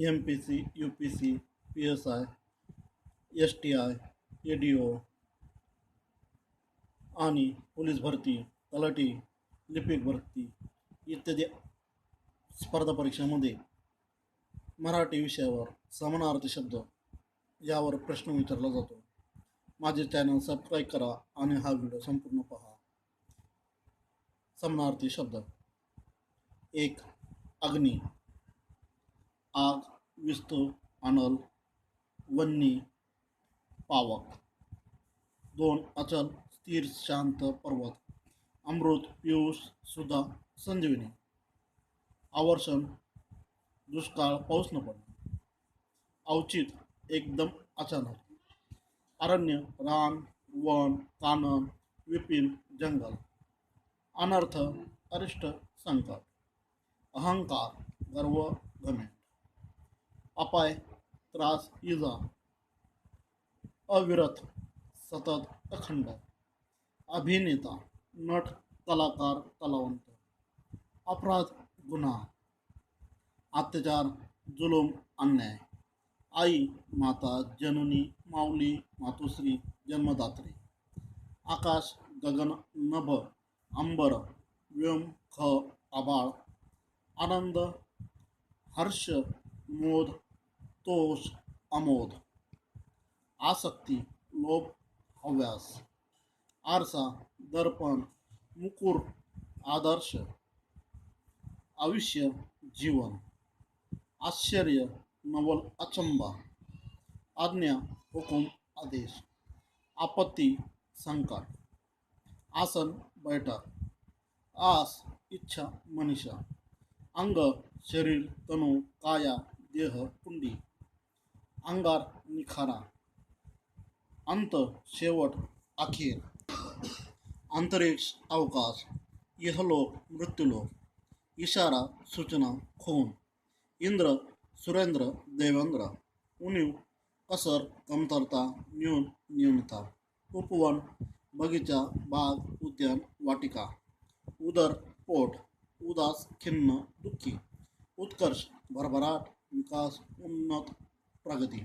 M P C U P C P S I S T I A D O आणि police भरती तलाठी लिपिक भरती इत्यादी स्पर्धा परीक्षामध्ये मराठी विषयावर समानार्थी शब्द यावर प्रश्न विचारला जातो. माझे चॅनल सबस्क्राईब करा आणि हा व्हिडिओ संपूर्ण पहा. समानार्थी शब्द. एक अग्नी. आग विस्तू अनल वन्नी पावक, दोन अचल, स्थिर, शांत पर्वत, अमृत, पियुष, सुधा, संजीवनी, आवर्षण, दुष्काळ, पाऊस न पडणे. अवचित एकदम अचानक. अरण्य, रान, वन, कानन, विपिन, जंगल. अनर्थ, अरिष्ट संकट. अहंकार, गर्व घमेंट अपाय त्रास इजा अविरत सतत अखंड. अभिनेता नट कलाकार कलावंत. अपराध गुन्हा. अत्याचार जुलूम अन्याय. आई माता जननी माऊली मातोश्री जन्मदात्री. आकाश गगन नभ अंबर व्योम ख आबाळ आनंद हर्ष मोद तोष अमोद आसक्ती, लोभ हव्यास आरसा, दर्पण, मुकुर, आदर्श। आयुष्य जीवन। आश्चर्य, नवल, अचंबा। आज्ञा, हुकुम, आदेश। आपत्ती संकट आसन बैठक आस, इच्छा, मनीषा। अंग, शरीर, तनु, काया, देह, कुंडी। अंगार निखारा। अंत, शेवट, अखेर। अंतरिक्ष, अवकाश। इहलोक मृत्यूलोक इशारा, सूचना, खून। इंद्र, सुरेंद्र, देवेंद्र। उणीव कसर कमतरता, न्यून, न्यूनता। उपवन, बगीचा, बाग, उद्यान, वाटिका। उदर, पोट। उदास, खिन्न, दुखी। उत्कर्ष, भरभराट, विकास, उन्नत प्रगती।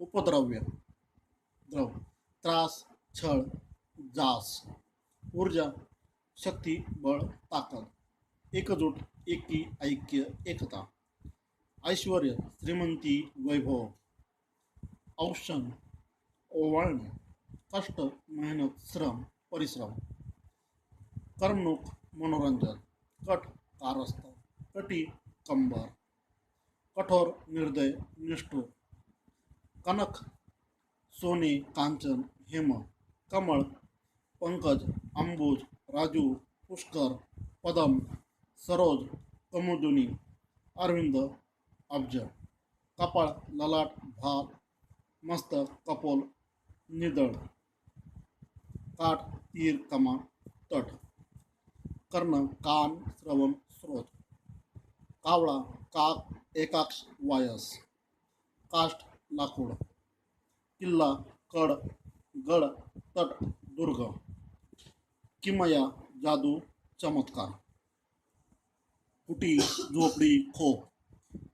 उपद्रव्य। द्रव। त्रास, छळ, जास। ऊर्जा, शक्ती, बळ, ताकद। एकजूट, एकी, ऐक्य, एकता। ऐश्वर श्रीमंती, वैभव। औषण, ओवाळणे। कष्ट, मेहनत, श्रम, परिश्रम। करमणूक, मनोरंजन। कट कारस्थान कटी, कंबर। कठोर, निर्दय, निष्ठुर। कनक, सोने, कांचन, हेम, कमळ, पंकज, अंबुज, राजू, पुष्कर, पदम, सरोज कमुदुनी अरविंद अब्ज कपाळ, ललाट भात मस्तक, कपोल, निदळ, काठ, तीर, कमा, तट, कर्ण, कान, श्रवण, स्रोत, कावळा, काक, एकाक्ष, वायस काष्ट लाकूड किल्ला कड गड तट दुर्ग. किमया जादू चमत्कार. कुटी झोपडी खोप.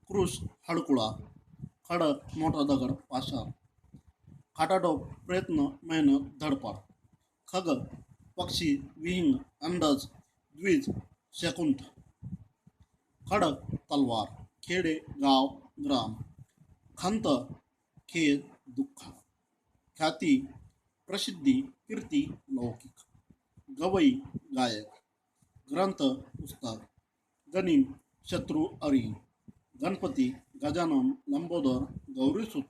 क्रूस हडकुळा. खडक मोठा दगड पाषाण. खाटाटोप प्रयत्न मेहनत धडपड. खग पक्षी विहिंग अंदाज द्विज शकुंठ खडक तलवार. खेडे गाव ग्राम. खंत खेद दुःख, ख्याती, प्रसिद्धी, कीर्ती, लौकिक। गवई गायक, ग्रंथ पुस्तक गणिम शत्रू अरिण गणपती गजानन लंबोदर गौरीसुत,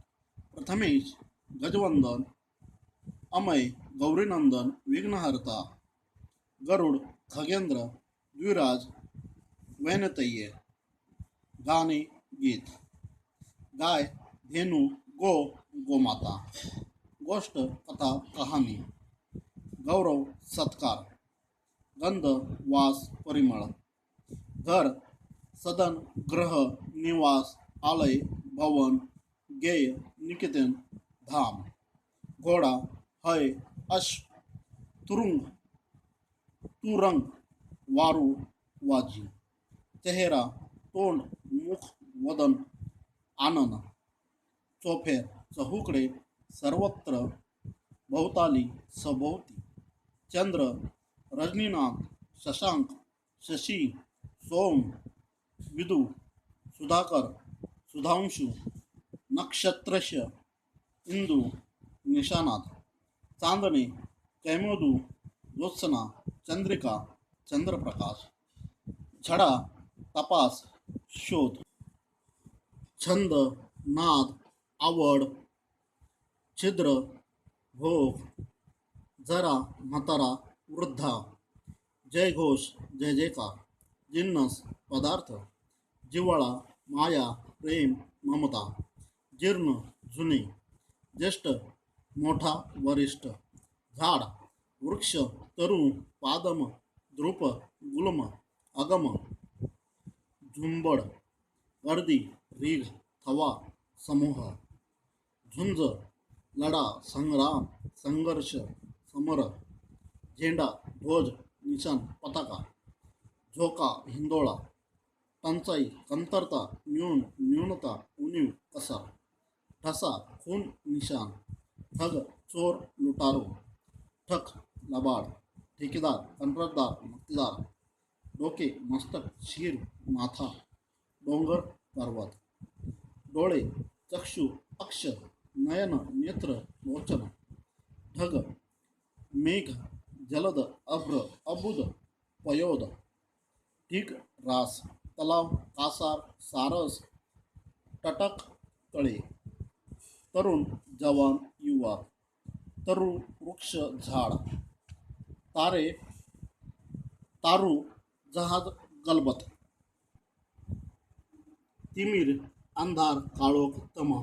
प्रथमेश गजवंदन, अमय गौरीनंदन विघ्नहर्ता, गरुड खगेंद्र द्विराज वैनतय्य गाणे गीत। गाय धेनू गो गोमाता गोष्ट, कथा, कहाणी, गौरव, सत्कार, गंध, वास, परिमळ। घर, सदन, ग्रह, निवास, आलय, भवन, गेय, निकेतन, धाम। घोडा, हय, अश्व, तुरुंग, तुरंग, वारू, वाजी। चेहरा, तोंड, मुख, वदन आनन चोफेर चहूकडे सर्वत्र भोवताली सभोवती चंद्र, रजनीनाथ, शशांक, शशी, सोम, विदू, सुधाकर, सुधांशु नक्षत्रश इंदू, निशानाथ। चांदणे कैमोदू, ज्योत्सना, चंद्रिका, चंद्रप्रकाश। छडा तपास, शोध। छंद, नाद आवड छिद्र भोग जरा म्हातारा वृद्धा. जयघोष जय जयकार. जिन्नस पदार्थ. जिव्हाळा माया प्रेम ममता. जीर्ण जुने. ज्येष्ठ मोठा वरिष्ठ. झाड वृक्ष तरुण पादम द्रुप गुलम अगम. झुंबड गर्दी रीघ थवा समूह. झुंज लढा संग्राम संघर्ष समर झेंडा ध्वज निशाण पताका झोका हिंदोळा टंचाई कमतरता न्यून न्यूनता उणीव कसा ठसा खून निशान ठग चोर लुटारो ठक लबाड ठेकेदार कंत्राटदार मक्तेदार डोके मस्तक शीर माथा डोंगर पर्वत डोळे चक्षु अक्ष नयन नेत्र लोचन ढग मेघ जलद अभ्र अबुद पयोद ढीग रास तलाव कासार सारस टटक तळे तरुण जवान युवा तरु वृक्ष झाड तारे तारू जहाज गलबत तिमीर अंधार काळोख तमा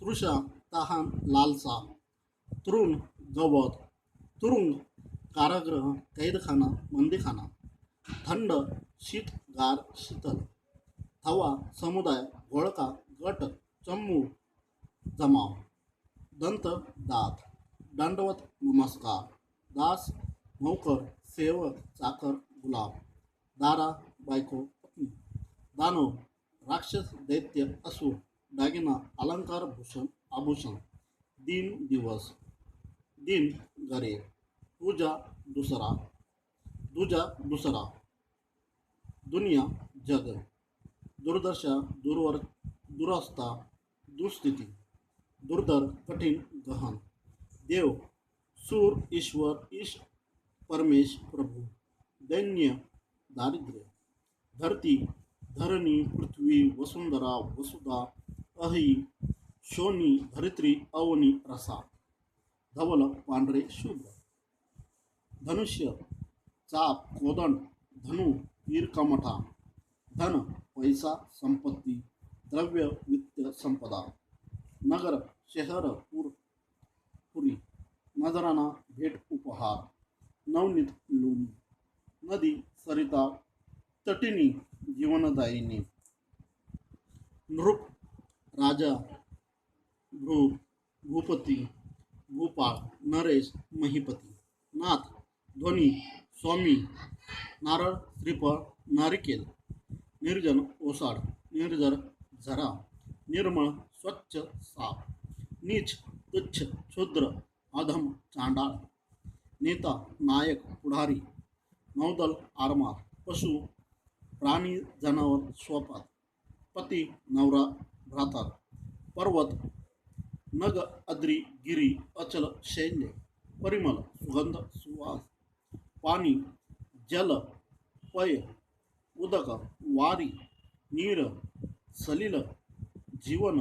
तृषा तहान लालसा, तृण गवत तुरुंग कारागृह, कैदखाना मंदीखाना थंड शीत गार शीतल, थवा समुदाय, घोळका, गट चमू जमाव, दंत दात, दंडवत नमस्कार, दास, नौकर, सेवक, चाकर, गुलाब, दारा, बायको, पत्नी, दानव, राक्षस, दैत्य, असुर दागिना, अलंकार भूषण, आभूषण, दिन दिवस, दिन गरे पूजा दुसरा, दूजा दूसरा, दुनिया जग, दुर्दशा दूरवर दुरस्ता दुस्थिति, दुर्धर कठिन गहन देव, सूर, ईश्वर ईश परमेश, प्रभु, दैन्य, दारिद्र्य, धरती, धरणी, पृथ्वी, वसुंधरा, वसुधा अहि शोनी धरित्री अवनी रसा. धवल पांढरे शुभ्र. धनुष्य चाप कोदंड धनु ईरकमठा धन पैसा संपत्ती. द्रव्य वित्त संपदा. नगर शहर पूर पुरी. नजराना भेट उपहार. नवनीत लोणी नदी सरिता. तटिनी जीवनदायिनी. नृप राजा, भ्रू, भूपति भूपाळ नरेश, महीपति, नाथ, ध्वनी, स्वामी, नारळ श्रीफळ नारिकेल, निर्जन ओसाड, निर्जर झरा, निर्मळ स्वच्छ साफ़ नीच, तुच्छ क्षुद्र, अधम चांडाळ, नेता, नायक, पुढारी, नौदल, आरमार, पशु, प्राणी, जनावर स्वपात पती, नवरा भ्रातार पर्वत, नग, अद्री, गिरी, अचल शैल्य परिमल, सुगंध, सुवास, पाणी, जल, पय, उदक, वारी, नीर, सलिल, जीवन,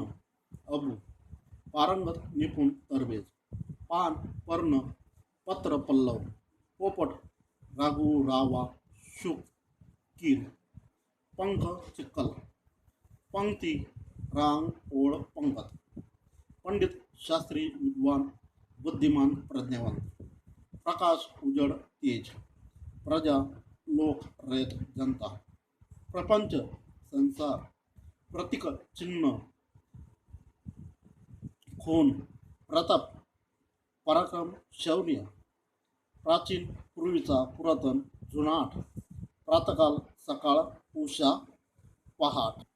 अबू, पारंगत, निपुण, तरबेज, पान, पर्ण, पत्र, पल्लव, पोपट, रागू, रावा, शुक, कीर, पंख, चिक्कल, पंक्ती रांग ओळ, पंगत. पंडित शास्त्री विद्वान, बुद्धिमान प्रज्ञावंत प्रकाश, उजड, तेज. प्रजा, लोक रयत जनता. प्रपंच, संसार. प्रतीक, चिन्ह. खून, प्रताप. पराक्रम, शौर्य. प्राचीन, पूर्वीचा, पुरातन, जुनाट. प्रातकाल, सकाळ, उषा, पहाट.